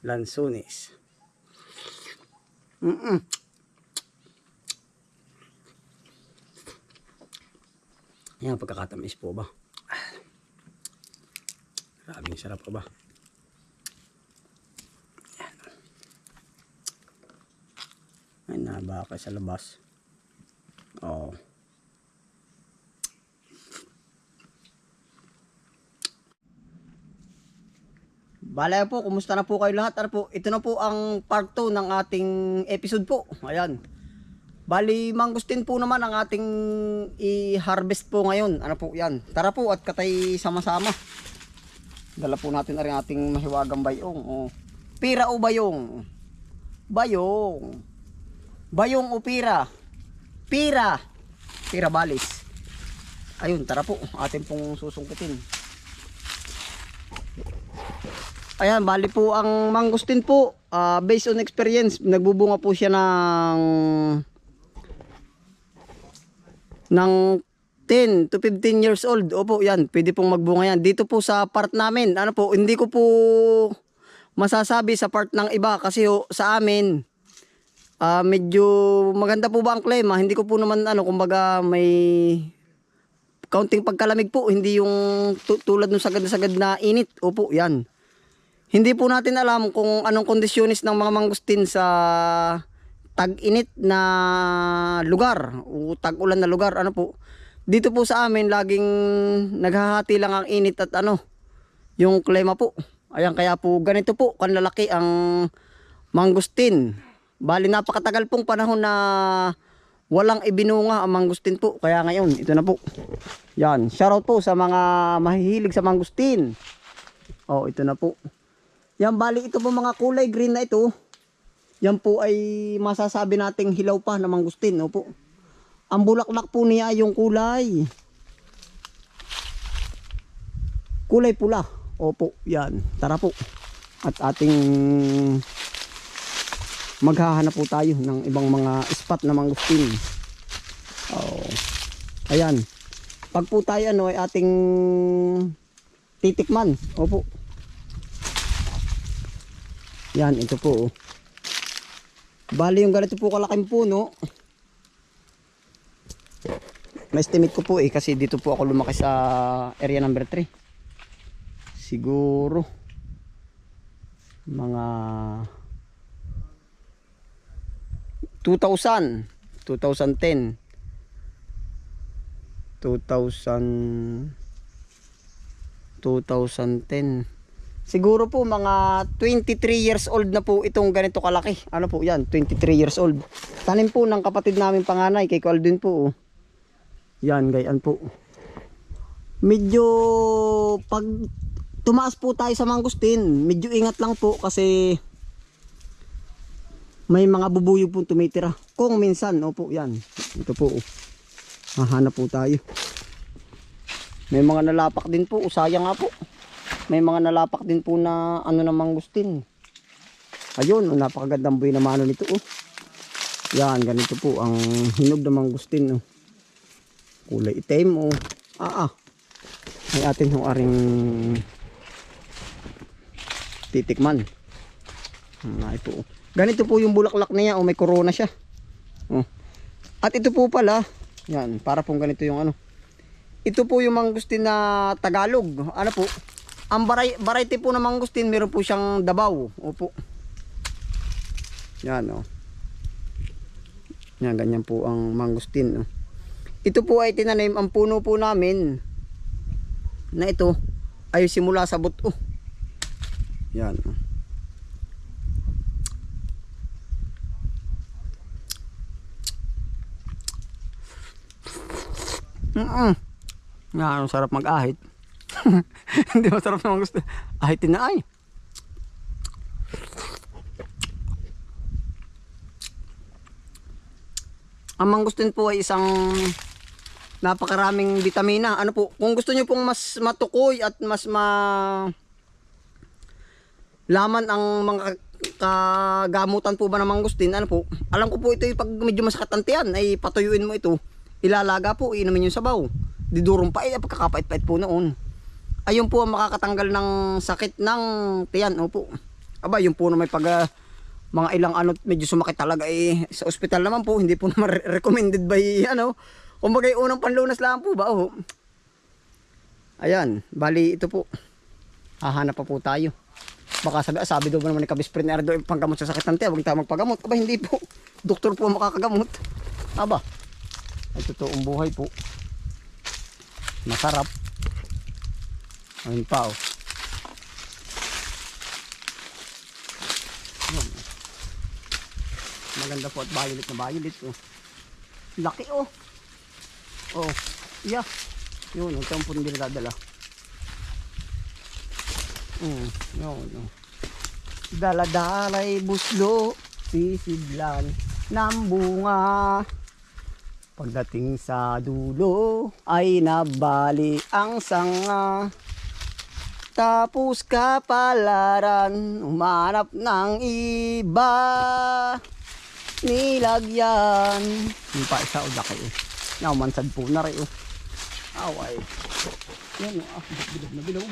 Lansones. Mm-mm. Yan, pagkakatamis po ba? Grabing sarap pa ba? Yan. Ay, nabaka sa labas. Oo. Balay po, kumusta na po kayo lahat? Ano po, ito na po ang part 2 ng ating episode po. Ayan. Bali, mangustin po naman ang ating i-harvest po ngayon. Ano po yan? Tara po at katay sama-sama. Dala po natin na rin ating mahiwagang bayong. Oh. Pira o bayong? Bayong. Bayong o pira? Pira. Pira balis. Ayun, tara po. Atin pong susungkitin. Ayan, bali po ang mangustin po, ah, based on experience, nagbubunga po siya ng ng 10 to 15 years old. Opo, yan, pwede pong magbunga yan. Dito po sa part namin, ano po, hindi ko po masasabi sa part ng iba kasi ho, sa amin, ah, medyo maganda po ba ang klima? Hindi ko po naman, ano, kumbaga may kaunting pagkalamig po, hindi yung tu- tulad ng sagad-sagad na init. Opo, yan. Hindi po natin alam kung anong kondisyonis ng mga mangustin sa tag-init na lugar o tag-ulan na lugar. Ano po? Dito po sa amin laging naghahati lang ang init at ano, yung klima po. Ayan kaya po ganito po kanlalaki ang mangustin. Bali napakatagal pong panahon na walang ibinunga ang mangustin po. Kaya ngayon, ito na po. Yan, shoutout po sa mga mahihilig sa mangustin. Oh, ito na po. Yan bali ito po mga kulay green na ito. Yan po ay masasabi nating hilaw pa na mangustin, opo. Ang bulaklak po niya yung kulay. Kulay pula. Opo, yan. Tara po. At ating maghahanap po tayo ng ibang mga spot na mangustin. Oh. Ayan. Pag po tayo ano ay ating titikman. Opo. Yan, ito po. oh. Bali yung ganito po kalaking puno. Na-estimate ko po eh kasi dito po ako lumaki sa area number 3. Siguro mga 2000, 2010, 2000 2010 Siguro po mga 23 years old na po itong ganito kalaki. Ano po yan? 23 years old. Tanim po ng kapatid namin panganay kay Calvin po. oh. Yan, gayan po. Medyo pag tumaas po tayo sa mangustin, medyo ingat lang po kasi may mga bubuyog po tumitira. Kung minsan, opo, yan. Ito po. oh. Hahanap po tayo. May mga nalapak din po. Sayang nga po. May mga nalapak din po na ano na mangustin. Ayun, napakagandang buhay na mano nito. Oh. Yan, ganito po ang hinog na mangustin. Oh. Kulay itim. Oh. Ah, ah. May atin yung aring titikman. Ah, ito. Oh. Ganito po yung bulaklak niya. Oh, may corona siya. Oh. At ito po pala, yan, para pong ganito yung ano. Ito po yung mangustin na Tagalog. Ano po? Ang vari- variety po ng mangustin, meron po siyang dabaw. Opo. Yan, oh. Yan, ganyan po ang mangustin. Oh. Ito po ay tinanim, ang puno po namin na ito ay simula sa buto. Yan. Oh. Mm-mm. Nga, ang sarap mag-ahit. Hindi masarap naman gusto. Ay. Ang mangustin po ay isang napakaraming vitamina. Ano po, kung gusto niyo pong mas matukoy at mas ma laman ang mga kagamutan po ba ng mangustin, ano po, alam ko po ito yung pag medyo masakit ang tiyan, ay patuyuin mo ito, ilalaga po, inumin yung sabaw. Didurong pa, eh, pagkakapait-pait po noon. Ayun po ang makakatanggal ng sakit ng tiyan, opo. aba yung po na may pag ah, mga ilang ano medyo sumakit talaga eh. Sa ospital naman po hindi po naman re- recommended by ano kumbaga unang panlunas lang po ba oh. ayan bali ito po. Hahanap pa po tayo. Baka sabi, sabi daw naman ni Kabis yung panggamot sa sakit ng tiyan huwag tayo magpagamot. Aba hindi po. Doktor po makakagamot. Aba ay totoong buhay po. Masarap ayun pa oh Yun. Maganda po at violet na violet oh. Laki oh. Oh, yeah. Yun, ito ang po hindi nadadala. Mm, yun, oh. Daladalay buslo, sisidlan ng bunga. Pagdating sa dulo ay nabali ang sanga. Tapos kapalaran, umanap ng iba. Nilagyan. Yung pa isa o laki eh. Yan, mansad po na rin oh. Away. Yan oh, ah, bilog na bilog.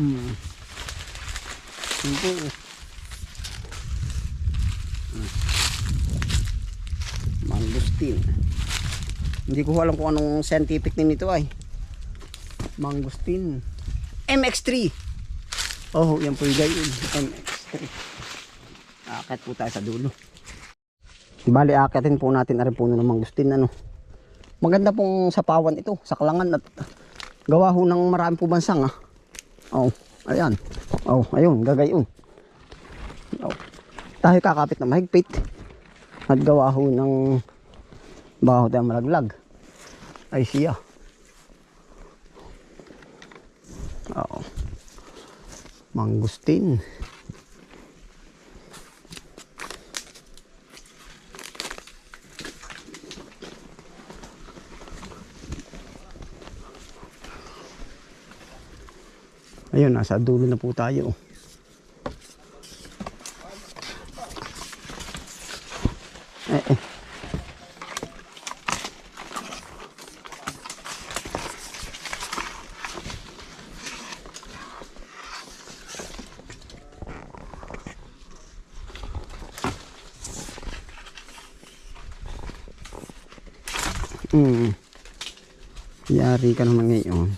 Hmm. Yun po oh. Hmm. Mangustin. Hindi ko alam kung anong scientific nito ay. Mangustin. MX3. Oh, yan po yung gayon. MX3. Akit po tayo sa dulo. Bali, akitin po natin na rin puno ng mangustin. Ano. Maganda pong sapawan ito, sa kalangan at gawa ho ng marami po bansang ah. Oh, ayan. Oh, ayun, gagayon. Oh. Tayo kakapit na mahigpit. At gawa ho ng baho tayo malaglag. Ay siya. Oo. Mangustin. Ayun, nasa dulo na po tayo. Ka naman ngayon.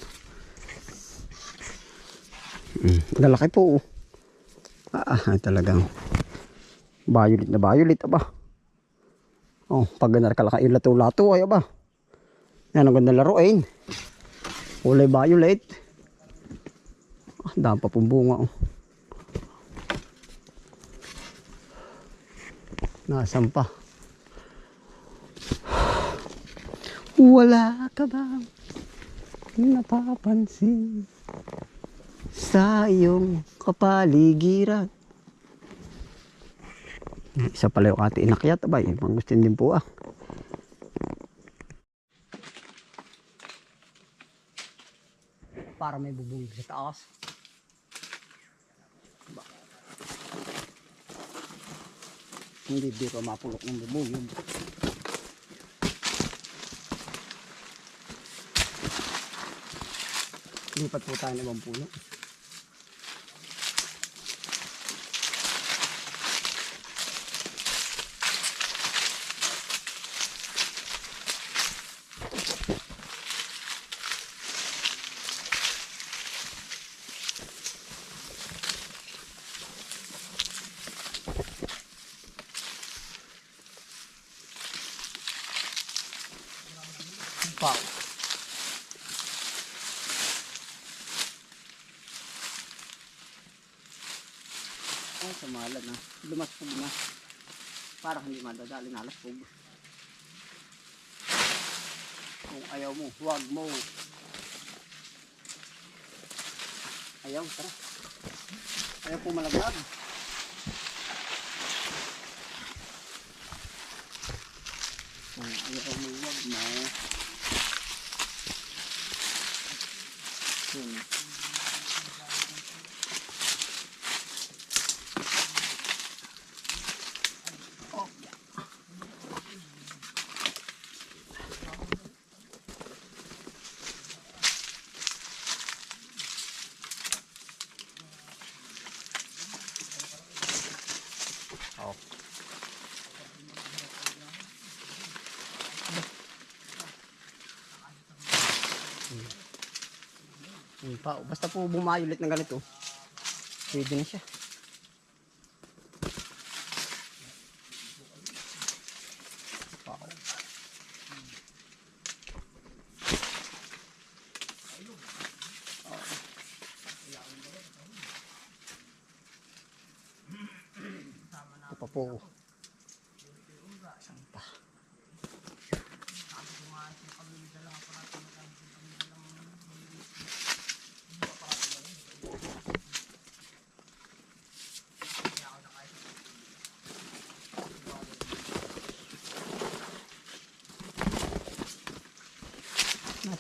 Mm, lalaki po. oh. Ah, talagang violet na violet aba. Oh, pag ganar kalaka ilato-lato ay aba. Yan ang ganda laruin. Kulay violet. Ah, dami pong bunga oh. Nasaan pa? Wala ka bang napapansin? sa iyong kapaligiran. Isa pala yung ate inakyat, abay, mangustin din po ah. Para may bubuyog sa taas. Hindi di pa mapulok ng bubuyog. Lipat po tayo ng ibang puno. Wow. Ay, sumalag na. Lumaspog na. Parang hindi madadali na laspog. Kung ayaw mo, huwag mo. Ayaw, tara. Ayaw po malaglag. Kung ayaw mo, huwag mo. Pa, basta po bumayulit ng ganito. Pwede na siya. Wow. Pa po.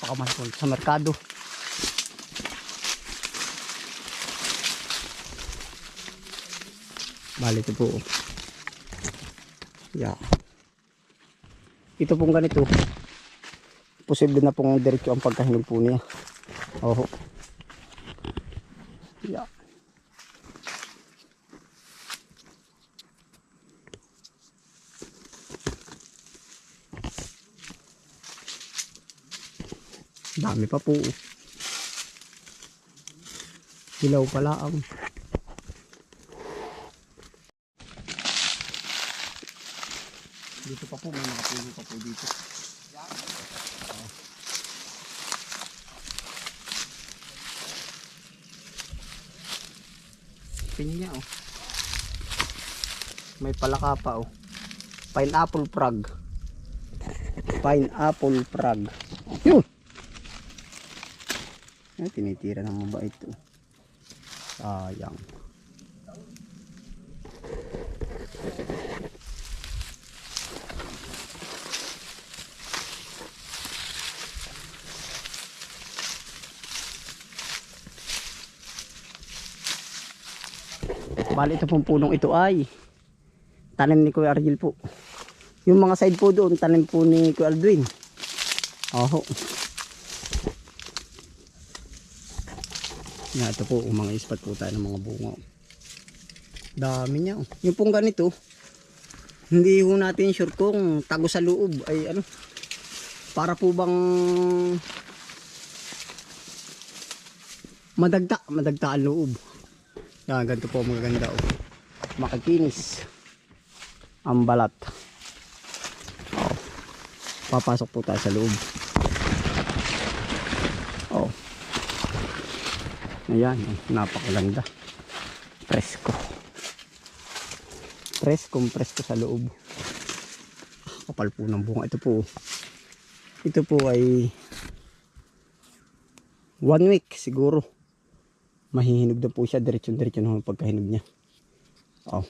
Napakamahal po sa merkado. Bali ito po. Yeah. Ito pong ganito. Posible na pong diretso ang pagkahinog po niya. Oho. Yeah. Dami pa po. Hilaw pala ang. Dito pa po, may mga puno pa po dito. Pinya oh. May palaka pa oh. Pineapple frog. Pineapple frog. Yun! Ay, tinitira ng mabait oh. Sayang. Bali ito pong punong ito ay tanim ni Kuya Argil po. Yung mga side po doon, tanim po ni Kuya Aldwin. Oho. Yan, ito po, mga ispat po tayo ng mga bunga. Dami niya. oh. Yung pong ganito, hindi ho natin sure kung tago sa loob ay ano. Para po bang madagta, madagta ang loob. Yan, ganito po magaganda oh. Makikinis. Ang balat. Oh. Papasok po tayo sa loob. Ayan, napakaganda. Presko. Presko, presko sa loob. Kapal po ng bunga. Ito po. Ito po ay one week siguro mahihinog na po siya diretso diretso naman pagkahinog niya oh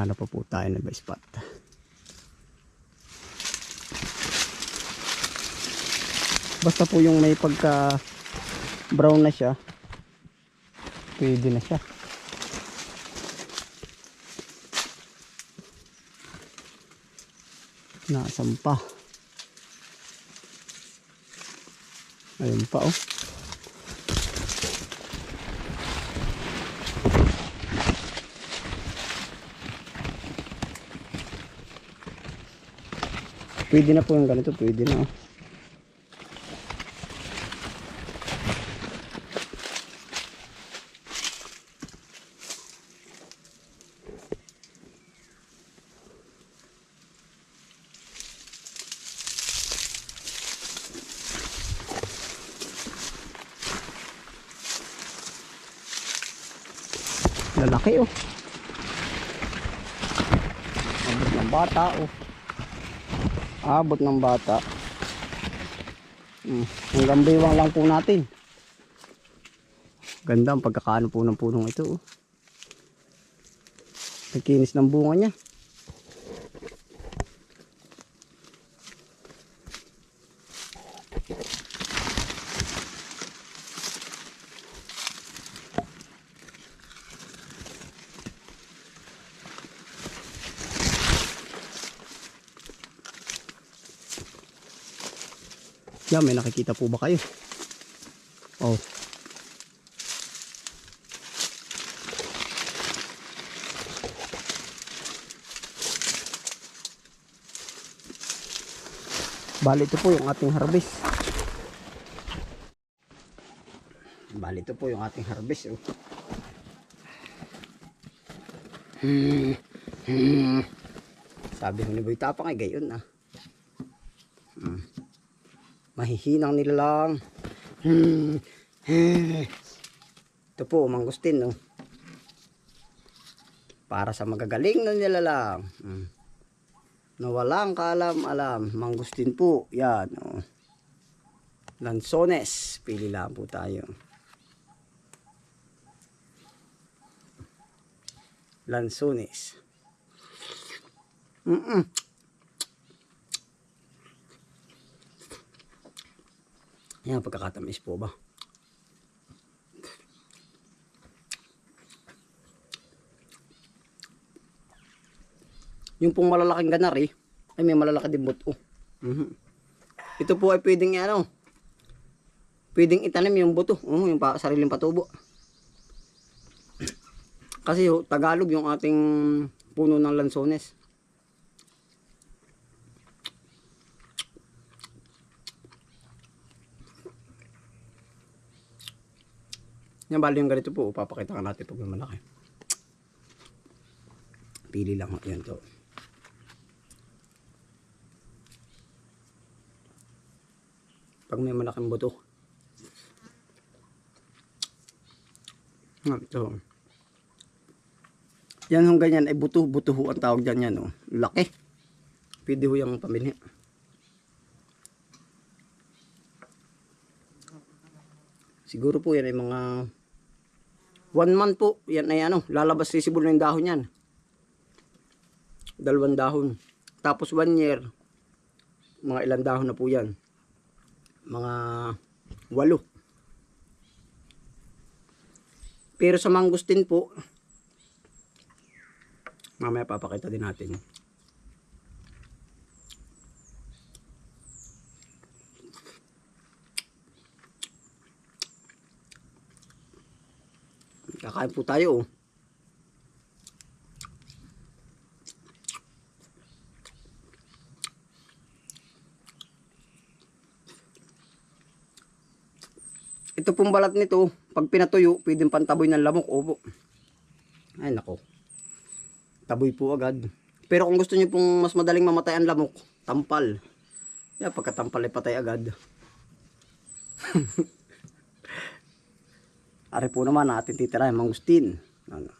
hanap pa po tayo ng spot basta po yung may pagka brown na siya pwede na siya Nasaan pa? Ayun pa oh. Pwede na po yung ganito, pwede na oh. Lalaki oh. Abot ng bata oh. Abot ng bata. Hmm. Hanggang baywang lang po natin. Ganda ang pagkakaano po ng punong ito oh. Nagkinis ng bunga niya. Yan, may nakikita po ba kayo? Oh. Bali ito po yung ating harvest. Bali ito po yung ating harvest. Oh. Hmm. Hmm. Sabi ko ni Boy Tapang ay gayon ah. Mahihinang nila lang. Hmm. Ito po, mangustin no. Para sa magagaling na nila lang. Hmm. Na walang kaalam-alam. Mangustin po. Yan. Oh. Lansones. Pili lang po tayo. Lansones. Mm-mm. Yan, pagkakatamis po ba? Yung pong malalaking ganari, ay may malalaki din buto. Mhm. Ito po ay pwedeng ano, pwedeng itanim yung buto, oh, yung pa, sariling patubo. Kasi Tagalog yung ating puno ng lansones. Yan bali yung ganito po, papakita ka natin pag malaki. Pili lang ho, yan to. Pag may malaking buto. Ito. Yan yung ganyan ay buto, buto ho ang tawag dyan yan. Oh. Laki. Pwede ho yung pamili. Siguro po yan ay mga one month po. Yan ay ano, lalabas sisibol na yung dahon yan. Dalawang dahon. Tapos one year, mga ilang dahon na po yan. Mga walo. Pero sa mangustin po, mamaya papakita din natin. Kakain po tayo. Ito pong balat nito, pag pinatuyo, pwedeng pantaboy ng lamok. Opo. Ay nako. Taboy po agad. Pero kung gusto niyo pong mas madaling mamatay ang lamok, tampal. Yeah, pagkatampal ay patay agad. Ari po naman natin titirahin mangustin. Ano?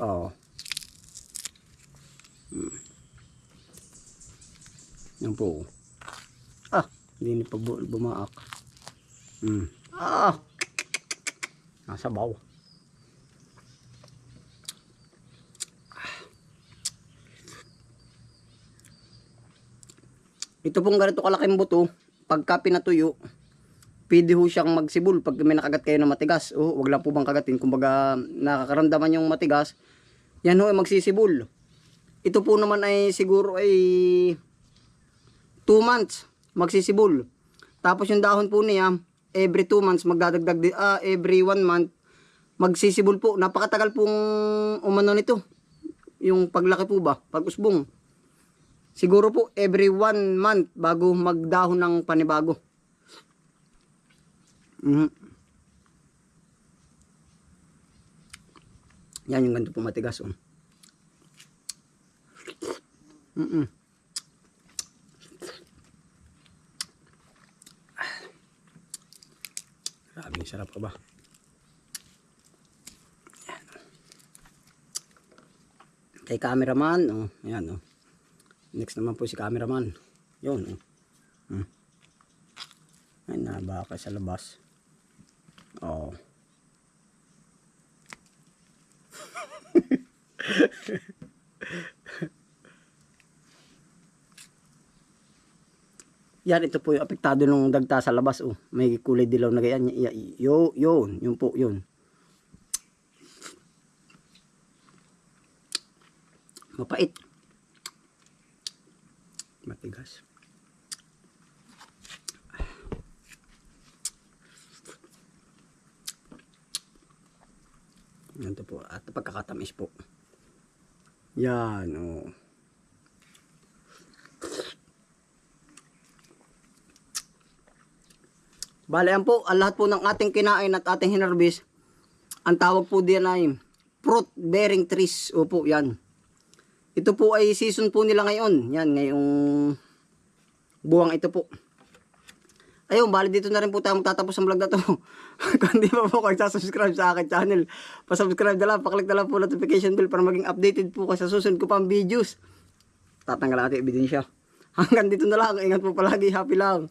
Oo. Hmm. Yan po. Ah, hindi na pa bu- bumaak. Hmm. Ah. Nasa baw. Ito pong ganito kalaking buto, pagka pinatuyo, pwede ho siyang magsibol pag may nakagat kayo ng matigas. Oh, wag lang po bang kagatin. Kumbaga, nakakaramdaman yung matigas, yan ho ay magsisibol. Ito po naman ay siguro ay 2 months magsisibol. Tapos yung dahon po niya, every 2 months magdadagdag, ah, every 1 month magsisibol po. Napakatagal pong umano nito. Yung paglaki po ba, pag-usbong. Siguro po every 1 month bago magdahon ng panibago. Mhm. Yan yung ganito po matigas. Oh. Mm-mm. Grabe, sarap ka ba? Yan. Kay cameraman, oh, yan oh. Next naman po si cameraman. Yun, oh. Hmm. Ay, nabaka sa labas. Oh. Yan, ito po yung apektado ng dagta sa labas. Oh. May kulay dilaw na ganyan. Yo, yun, yun po, yun. Mapait. Matigas. ganito po at pagkakatamis po. Yan o. Oh. bale yan po ang lahat po ng ating kinain at ating hinarbis ang tawag po din ay fruit bearing trees. Opo yan. Ito po ay season po nila ngayon. Yan ngayong buwang ito po. Ayun, bali dito na rin po tayo magtatapos ang vlog na to. Kung di pa po kayo subscribe sa akin channel, pasubscribe na lang, paklik na lang po notification bell para maging updated po kayo sa susunod ko pang videos. Tatanggal natin ebidensya. Hanggang dito na lang, ingat po palagi, happy lang.